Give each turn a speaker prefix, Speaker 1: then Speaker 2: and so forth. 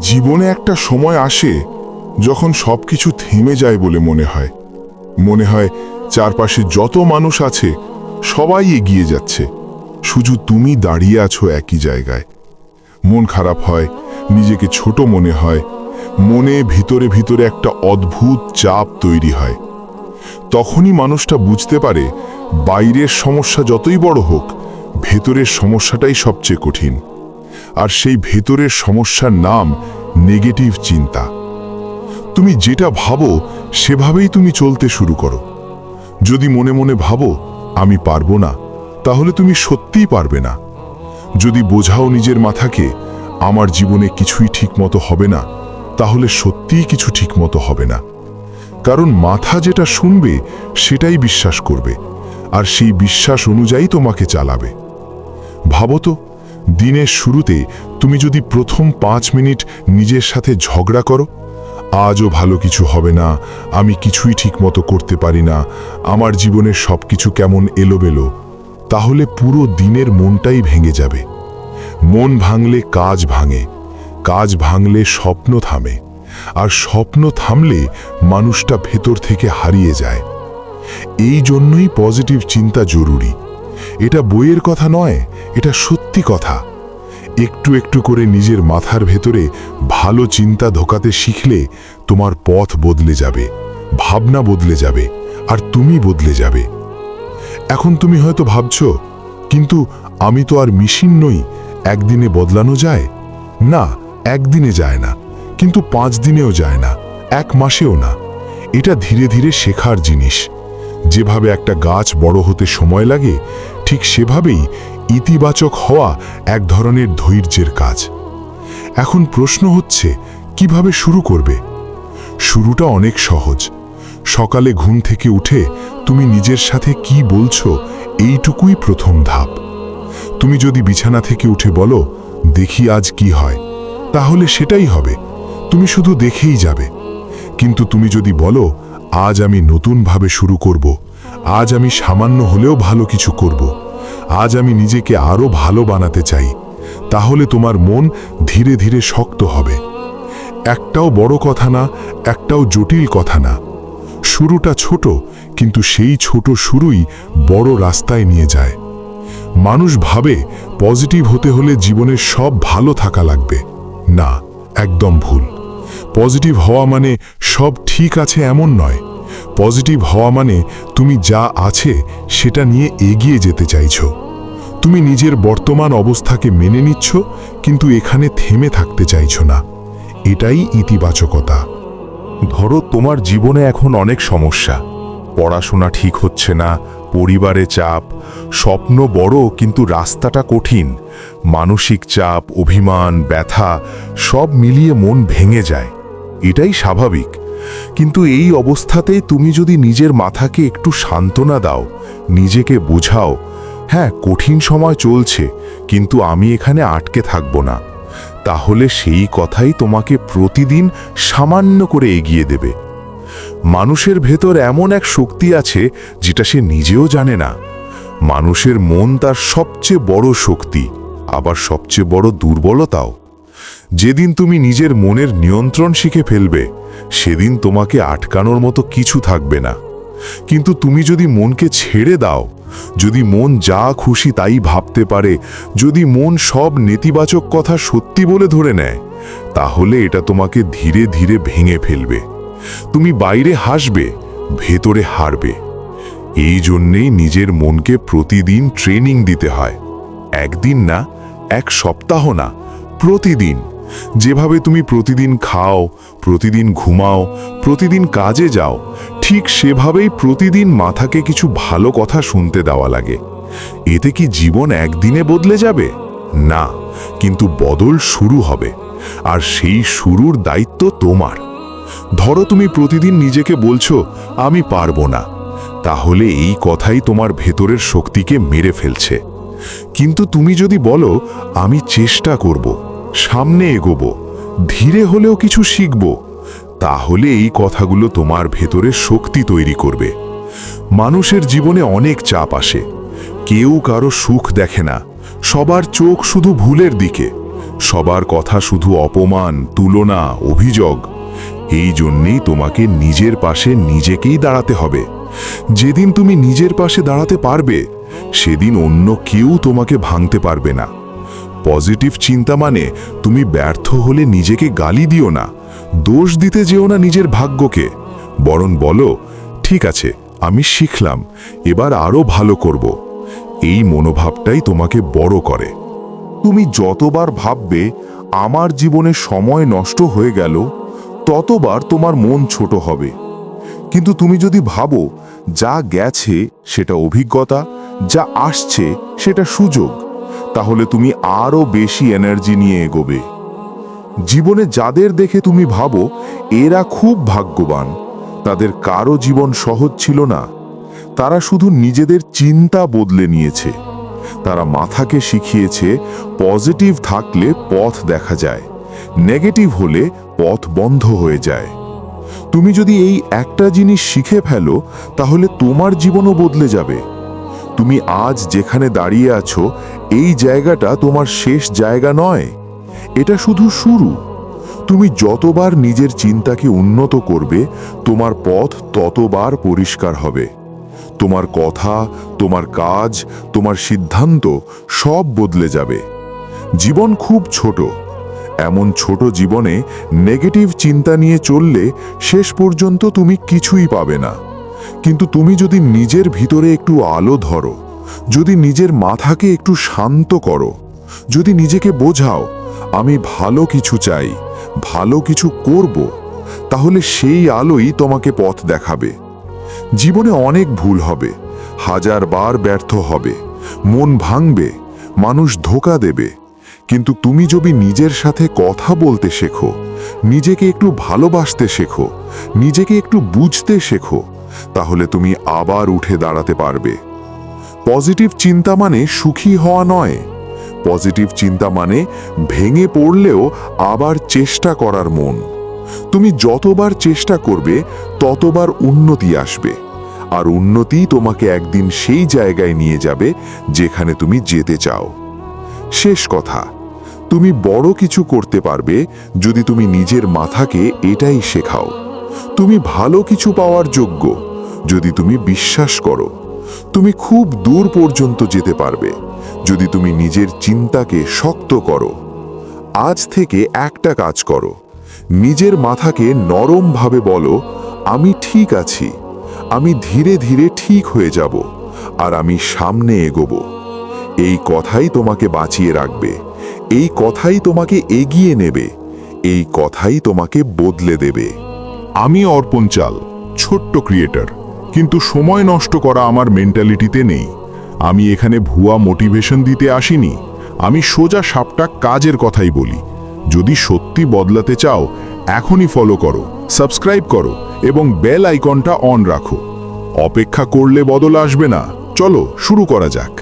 Speaker 1: জীবনে একটা সময় আসে যখন সবকিছু থেমে যায় বলে মনে হয়। মনে হয় চারপাশে যত মানুষ আছে, সবাই এগিয়ে যাচ্ছে। শুধু তুমি দাঁড়িয়ে আছো একই জায়গায়। মন খারাপ হয়, নিজেকে ছোট মনে হয়, মনে ভিতরে ভিতরে একটা অদ্ভুত চাপ তৈরি হয়। তখনই মানুষটা বুঝতে পারে, বাইরের সমস্যা যতই বড় হোক, ভেতরের সমস্যাটাই সবচেয়ে কঠিন। আর সেই ভেতরের সমস্যার নাম নেগেটিভ চিন্তা। তুমি যেটা ভাবো, সেভাবেই তুমি চলতে শুরু করো। যদি মনে মনে ভাবো, আমি পারব না, তাহলে তুমি সত্যিই পারবে না। যদি বোঝাও নিজের মাথাকে, আমার জীবনে কিছুই ঠিকমতো হবে না, তাহলে সত্যিই কিছু ঠিকমতো হবে না। কারণ মাথা যেটা শুনবে, সেটাই বিশ্বাস করবে, আর সেই বিশ্বাস অনুযায়ী তোমাকে চালাবে। ভাবো তো দিনের শুরুতে তুমি যদি প্রথম পাঁচ মিনিট নিজের সাথে ঝগড়া করো, আজও ভালো কিছু হবে না, আমি কিছুই ঠিকমতো করতে পারি না, আমার জীবনের সব কিছু কেমন এলোবেলো তাহলে পুরো দিনের মনটাই ভেঙে যাবে। মন ভাঙলে কাজ ভাঙে, কাজ ভাঙলে স্বপ্ন থামে, আর স্বপ্ন থামলে মানুষটা ভেতর থেকে হারিয়ে যায়। এই জন্যই পজিটিভ চিন্তা জরুরি। এটা বইয়ের কথা নয় এটা সত্যি কথা। একটু একটু করে নিজের মাথার ভেতরে ভালো চিন্তা ধোকাতে শিখলে তোমার পথ বদলে যাবে, ভাবনা বদলে যাবে, আর তুমি বদলে যাবে। এখন তুমি হয়তো ভাবছ, কিন্তু আমি তো আর মেশিন নই, একদিনে বদলানো যায়? না, একদিনে যায় না, কিন্তু পাঁচ দিনেও যায় না, এক মাসেও না। এটা ধীরে ধীরে শেখার জিনিস। যেভাবে একটা গাছ বড় হতে সময় লাগে, ঠিক সেভাবেই ইতিবাচক হওয়া এক ধরনের ধৈর্যের কাজ। এখন প্রশ্ন হচ্ছে, কীভাবে শুরু করবে? শুরুটা অনেক সহজ। সকালে ঘুম থেকে উঠে তুমি নিজের সাথে কি বলছো, এইটুকুই প্রথম ধাপ। তুমি যদি বিছানা থেকে উঠে বলো, দেখি আজ কি হয় তাহলে সেটাই হবে। তুমি শুধু দেখেই যাবে। কিন্তু তুমি যদি বলো আজ আমি নতুনভাবে শুরু করব। আজ আমি সামান্য হলেও ভালো কিছু করব। আজ আমি নিজেকে আরও ভালো বানাতে চাই। তাহলে তোমার মন ধীরে ধীরে শক্ত হবে। একটাও বড় কথা না, একটাও জটিল কথা না। শুরুটা ছোট, কিন্তু সেই ছোট শুরুই বড় রাস্তায় নিয়ে যায়। মানুষ ভাবে, পজিটিভ হতে হলে জীবনের সব ভালো থাকা লাগবে। না, একদম ভুল। পজিটিভ হওয়া মানে সব ঠিক আছে এমন নয়। পজিটিভ হওয়া মানে তুমি যা আছে সেটা নিয়ে এগিয়ে যেতে চাইছ। তুমি নিজের বর্তমান অবস্থাকে মেনে নিচ্ছ, কিন্তু এখানে থেমে থাকতে চাইছো না। এটাই ইতিবাচকতা।
Speaker 2: ধরো তোমার জীবনে এখন অনেক সমস্যা। পড়াশোনা ঠিক হচ্ছে না, পরিবারে চাপ, স্বপ্ন বড় কিন্তু রাস্তাটা কঠিন। মানসিক চাপ, অভিমান, ব্যথা সব মিলিয়ে মন ভেঙে যায়। এটাই স্বাভাবিক। কিন্তু এই অবস্থাতেই তুমি যদি নিজের মাথাকে একটু সান্ত্বনা দাও, নিজেকে বোঝাও হ্যাঁ কঠিন সময় চলছে, কিন্তু আমি এখানে আটকে থাকব না। তাহলে সেই কথাই তোমাকে প্রতিদিন সামান্য করে এগিয়ে দেবে। মানুষের ভেতর এমন এক শক্তি আছে যেটা সে নিজেও জানে না। মানুষের মন তার সবচেয়ে বড় শক্তি, আবার সবচেয়ে বড় দুর্বলতাও। যেদিন তুমি নিজের মনের নিয়ন্ত্রণ শিখে ফেলবে, সেদিন তোমাকে আটকানোর মতো কিছু থাকবে না। কিন্তু তুমি যদি মনকে ছেড়ে দাও, যদি মন যা খুশি তাই ভাবতে পারে, যদি মন সব নেতিবাচক কথা সত্যি বলে ধরে নেয়, তাহলে এটা তোমাকে ধীরে ধীরে ভেঙে ফেলবে। তুমি বাইরে হাসবে, ভেতরে হারবে। এই জন্যেই নিজের মনকে প্রতিদিন ট্রেনিং দিতে হয়। একদিন না, এক সপ্তাহ না, প্রতিদিন। যেভাবে তুমি প্রতিদিন খাও, প্রতিদিন ঘুমাও, প্রতিদিন কাজে যাও, ঠিক সেভাবেই প্রতিদিন মাথাকে কিছু ভালো কথা শুনতে দেওয়া লাগে। এতে কি জীবন একদিনে বদলে যাবে? না, কিন্তু বদল শুরু হবে, আর সেই শুরুর দায়িত্ব তোমার। ধরো তুমি প্রতিদিন নিজেকে বলছো, আমি পারব না। তাহলে এই কথাই তোমার ভেতরের শক্তিকে মেরে ফেলছে। কিন্তু তুমি যদি বলো, আমি চেষ্টা করব। সামনে এগোবো, ধীরে হলেও কিছু শিখব, তাহলে এই কথাগুলো তোমার ভেতরে শক্তি তৈরি করবে। মানুষের জীবনে অনেক চাপ আসে, কেউ কারও সুখ দেখে না, সবার চোখ শুধু ভুলের দিকে, সবার কথা শুধু অপমান, তুলনা, অভিযোগ, এই জন্যেই তোমাকে নিজের পাশে নিজেকেই দাঁড়াতে হবে। যেদিন তুমি নিজের পাশে দাঁড়াতে পারবে, সেদিন অন্য কেউ তোমাকে ভাঙতে পারবে না। পজিটিভ চিন্তা মানে তুমি ব্যর্থ হলে নিজেকে গালি দিও না, দোষ দিতে যেও না নিজের ভাগ্যকে। বরং বলো, ঠিক আছে, আমি শিখলাম, এবার আরও ভালো করব। এই মনোভাবটাই তোমাকে বড় করে।
Speaker 1: তুমি যতবার ভাববে, আমার জীবনে সময় নষ্ট হয়ে গেল, ততবার তোমার মন ছোট হবে। কিন্তু তুমি যদি ভাবো, যা গেছে সেটা অভিজ্ঞতা, যা আসছে সেটা সুযোগ তাহলে তুমি আরও বেশি এনার্জি নিয়ে এগোবে। জীবনে যাদের দেখে তুমি ভাবো, এরা খুব ভাগ্যবান। তাদের কারও জীবন সহজ ছিল না। তারা শুধু নিজেদের চিন্তা বদলে নিয়েছে। তারা মাথাকে শিখিয়েছে পজিটিভ থাকলে পথ দেখা যায় নেগেটিভ হলে পথ বন্ধ হয়ে যায়। তুমি যদি এই একটা জিনিস শিখে ফেলো, তাহলে তোমার জীবনও বদলে যাবে। তুমি আজ যেখানে দাঁড়িয়ে আছো, এই জায়গাটা তোমার শেষ জায়গা নয়। এটা শুধু শুরু। তুমি যতবার নিজের চিন্তাকে উন্নত করবে, তোমার পথ ততবার পরিষ্কার হবে। তোমার কথা, তোমার কাজ, তোমার সিদ্ধান্ত সব বদলে যাবে। জীবন খুব ছোট। এমন ছোট জীবনে নেগেটিভ চিন্তা নিয়ে চললে শেষ পর্যন্ত তুমি কিছুই পাবে না। কিন্তু তুমি যদি নিজের ভিতরে একটু আলো ধরো, যদি নিজের মাথাকে একটু শান্ত করো, যদি নিজেকে বোঝাও, আমি ভালো কিছু চাই, ভালো কিছু করব, তাহলে সেই আলোই তোমাকে পথ দেখাবে। জীবনে অনেক ভুল হবে, হাজার বার ব্যর্থ হবে, মন ভাঙবে, মানুষ ধোকা দেবে। কিন্তু তুমি যদি নিজের সাথে কথা বলতে শেখো, নিজেকে একটু ভালোবাসতে শেখো, নিজেকে একটু বুঝতে শেখো তাহলে তুমি আবার উঠে দাঁড়াতে পারবে। পজিটিভ চিন্তা মানে সুখী হওয়া নয়। পজিটিভ চিন্তা মানে ভেঙে পড়লেও আবার চেষ্টা করার মন। তুমি যতবার চেষ্টা করবে, ততবার উন্নতি আসবে। আর উন্নতি তোমাকে একদিন সেই জায়গায় নিয়ে যাবে যেখানে তুমি যেতে চাও। শেষ কথা, তুমি বড় কিছু করতে পারবে যদি তুমি নিজের মাথাকে এটাই শেখাও। তুমি ভালো কিছু পাওয়ার যোগ্য। যদি তুমি বিশ্বাস করো, তুমি খুব দূর পর্যন্ত যেতে পারবে। যদি তুমি নিজের চিন্তাকে শক্ত করো, আজ থেকে একটা কাজ করো। নিজের মাথাকে নরমভাবে বলো, আমি ঠিক আছি। আমি ধীরে ধীরে ঠিক হয়ে যাব আর আমি সামনে এগোব। এই কথাই তোমাকে বাঁচিয়ে রাখবে। এই কথাই তোমাকে এগিয়ে নেবে। এই কথাই তোমাকে বদলে দেবে।
Speaker 2: আমি অর্পণ চাল, ছোট্ট ক্রিয়েটর। কিন্তু সময় নষ্ট করা আমার মেন্টালিটিতে নেই। আমি এখানে ভুয়া মোটিভেশন দিতে আসিনি। আমি সোজা সাপটা কাজের কথাই বলি। যদি সত্যি বদলাতে চাও, এখনই ফলো করো সাবস্ক্রাইব করো এবং বেল আইকনটা অন রাখো। অপেক্ষা করলে বদল আসবে না। চলো, শুরু করা যাক।